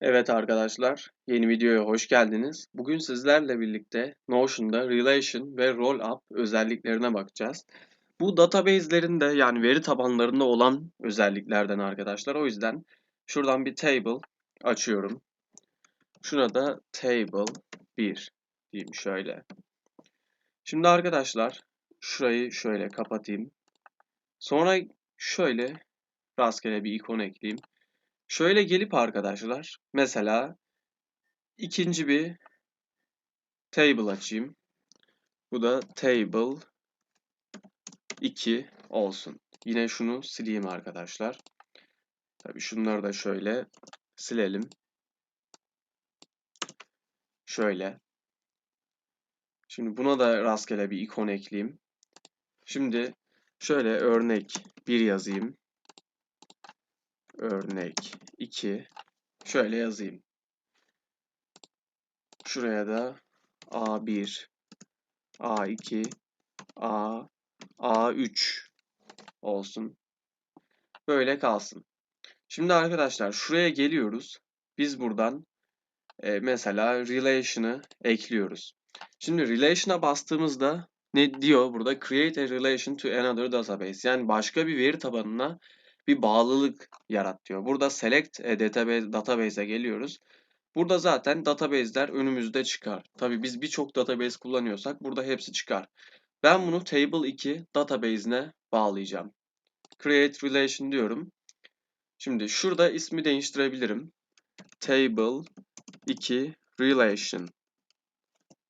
Evet arkadaşlar, yeni videoya hoş geldiniz. Bugün sizlerle birlikte Notion'da Relation ve Rollup özelliklerine bakacağız. Bu database'lerin de yani veri tabanlarında olan özelliklerden arkadaşlar. O yüzden şuradan bir table açıyorum. Şuna da table 1 diyeyim şöyle. Şimdi arkadaşlar şurayı şöyle kapatayım. Sonra şöyle rastgele bir ikon ekleyeyim. Şöyle gelip arkadaşlar mesela ikinci bir table açayım. Bu da table 2 olsun. Yine şunu sileyim arkadaşlar. Tabii şunları da şöyle silelim. Şöyle. Şimdi buna da rastgele bir ikon ekleyeyim. Şimdi şöyle örnek 1 yazayım. Örnek 2 şöyle yazayım. Şuraya da A1, A2, A, A3 olsun. Böyle kalsın. Şimdi arkadaşlar şuraya geliyoruz. Biz buradan e, mesela relation'ı ekliyoruz. Şimdi relation'a bastığımızda ne diyor burada? Create a relation to another database. Yani başka bir veri tabanına bir bağlılık yarat diyor. Burada select a database, database'e geliyoruz. Burada zaten database'ler önümüzde çıkar. Tabii biz birçok database kullanıyorsak burada hepsi çıkar. Ben bunu table 2 database'ine bağlayacağım. Create relation diyorum. Şimdi şurada ismi değiştirebilirim. Table 2 relation.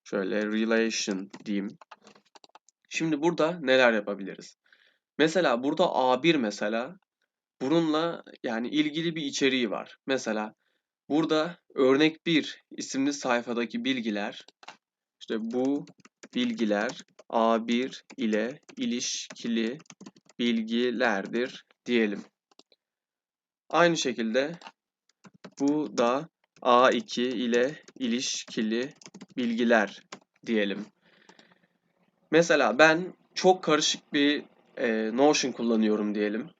Şöyle relation diyeyim. Şimdi burada neler yapabiliriz? Mesela burada A1 mesela bununla yani ilgili bir içeriği var. Mesela burada örnek 1 isimli sayfadaki bilgiler işte bu bilgiler A1 ile ilişkili bilgilerdir diyelim. Aynı şekilde bu da A2 ile ilişkili bilgiler diyelim. Mesela ben çok karışık bir e, Notion kullanıyorum diyelim.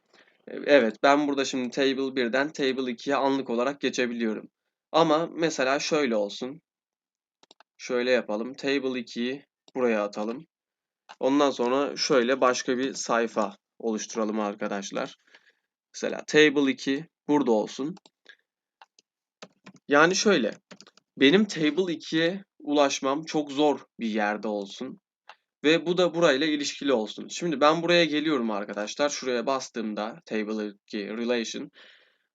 Evet ben burada şimdi Table 1'den Table 2'ye anlık olarak geçebiliyorum. Ama mesela şöyle olsun. Şöyle yapalım. Table 2'yi buraya atalım. Ondan sonra şöyle başka bir sayfa oluşturalım arkadaşlar. Mesela Table 2 burada olsun. Yani şöyle. Benim Table 2'ye ulaşmam çok zor bir yerde olsun. Ve bu da burayla ilişkili olsun. Şimdi ben buraya geliyorum arkadaşlar. Şuraya bastığımda Table 2 Relation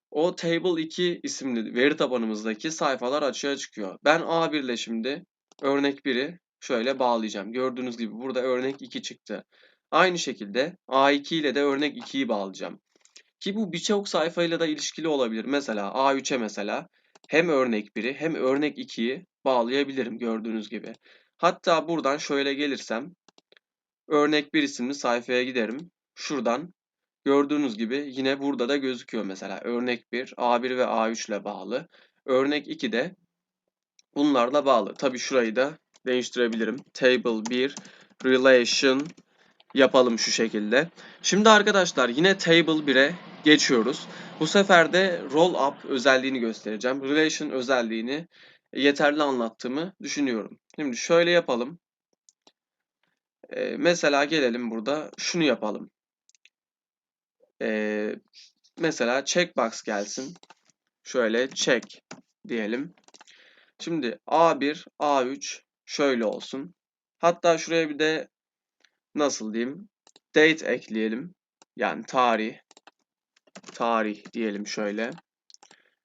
o Table 2 isimli veri tabanımızdaki sayfalar açığa çıkıyor. Ben A1 ile şimdi örnek 1'i şöyle bağlayacağım. Gördüğünüz gibi burada örnek 2 çıktı. Aynı şekilde A2 ile de örnek 2'yi bağlayacağım. Ki bu birçok sayfayla da ilişkili olabilir. Mesela A3'e mesela hem örnek 1'i hem örnek 2'yi bağlayabilirim gördüğünüz gibi. Hatta buradan şöyle gelirsem örnek 1 isimli sayfaya giderim. Şuradan gördüğünüz gibi yine burada da gözüküyor mesela. Örnek 1 A1 ve A3 ile bağlı. Örnek 2 de bunlarla bağlı. Tabi şurayı da değiştirebilirim. Table 1 relation yapalım şu şekilde. Şimdi arkadaşlar yine table 1'e geçiyoruz. Bu sefer de roll up özelliğini göstereceğim. Relation özelliğini yeterli anlattığımı düşünüyorum. Şimdi şöyle yapalım. Ee, mesela gelelim burada şunu yapalım. Ee, mesela checkbox gelsin. Şöyle check diyelim. Şimdi A1, A3 şöyle olsun. Hatta şuraya bir de nasıl diyeyim? Date ekleyelim. Yani tarih. Tarih diyelim şöyle.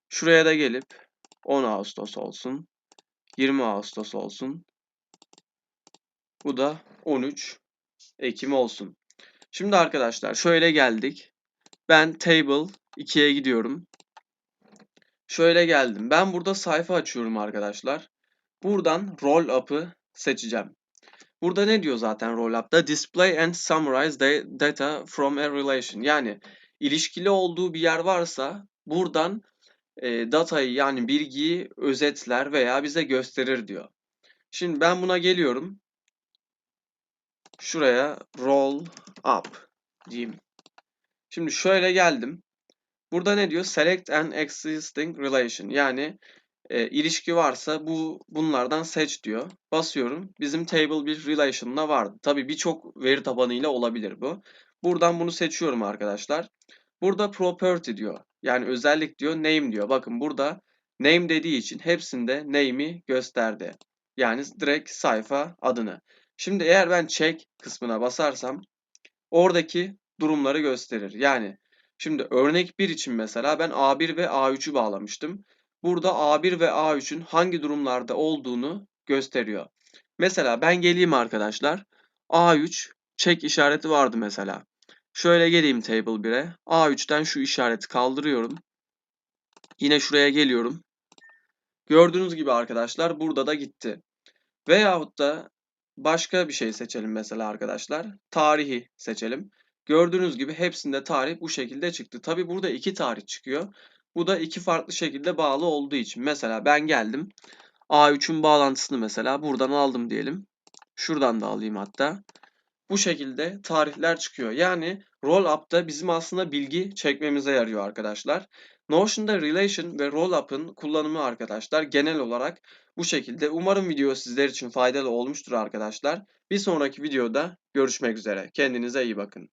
Şuraya da gelip 10 Ağustos olsun. 20 Ağustos olsun. Bu da 13 Ekim olsun. Şimdi arkadaşlar şöyle geldik. Ben table 2'ye gidiyorum. Şöyle geldim. Ben burada sayfa açıyorum arkadaşlar. Buradan roll up'ı seçeceğim. Burada ne diyor zaten roll up'ta? Display and summarize the data from a relation. Yani ilişkili olduğu bir yer varsa buradan e, datayı yani bilgiyi özetler veya bize gösterir diyor. Şimdi ben buna geliyorum. Şuraya roll up diyeyim. Şimdi şöyle geldim. Burada ne diyor? Select an existing relation. Yani e, ilişki varsa bu bunlardan seç diyor. Basıyorum. Bizim table bir relation'la vardı. Tabii birçok veri tabanıyla olabilir bu. Buradan bunu seçiyorum arkadaşlar. Burada property diyor. Yani özellik diyor, name diyor. Bakın burada name dediği için hepsinde name'i gösterdi. Yani direkt sayfa adını. Şimdi eğer ben check kısmına basarsam oradaki durumları gösterir. Yani şimdi örnek 1 için mesela ben A1 ve A3'ü bağlamıştım. Burada A1 ve A3'ün hangi durumlarda olduğunu gösteriyor. Mesela ben geleyim arkadaşlar. A3 check işareti vardı mesela. Şöyle geleyim table 1'e. A3'ten şu işareti kaldırıyorum. Yine şuraya geliyorum. Gördüğünüz gibi arkadaşlar burada da gitti. Veyahut da başka bir şey seçelim mesela arkadaşlar. Tarihi seçelim. Gördüğünüz gibi hepsinde tarih bu şekilde çıktı. Tabi burada iki tarih çıkıyor. Bu da iki farklı şekilde bağlı olduğu için. Mesela ben geldim. A3'ün bağlantısını mesela buradan aldım diyelim. Şuradan da alayım hatta. Bu şekilde tarihler çıkıyor. Yani Rollup bizim aslında bilgi çekmemize yarıyor arkadaşlar. Notion'da Relation ve Rollup'ın kullanımı arkadaşlar genel olarak bu şekilde. Umarım video sizler için faydalı olmuştur arkadaşlar. Bir sonraki videoda görüşmek üzere. Kendinize iyi bakın.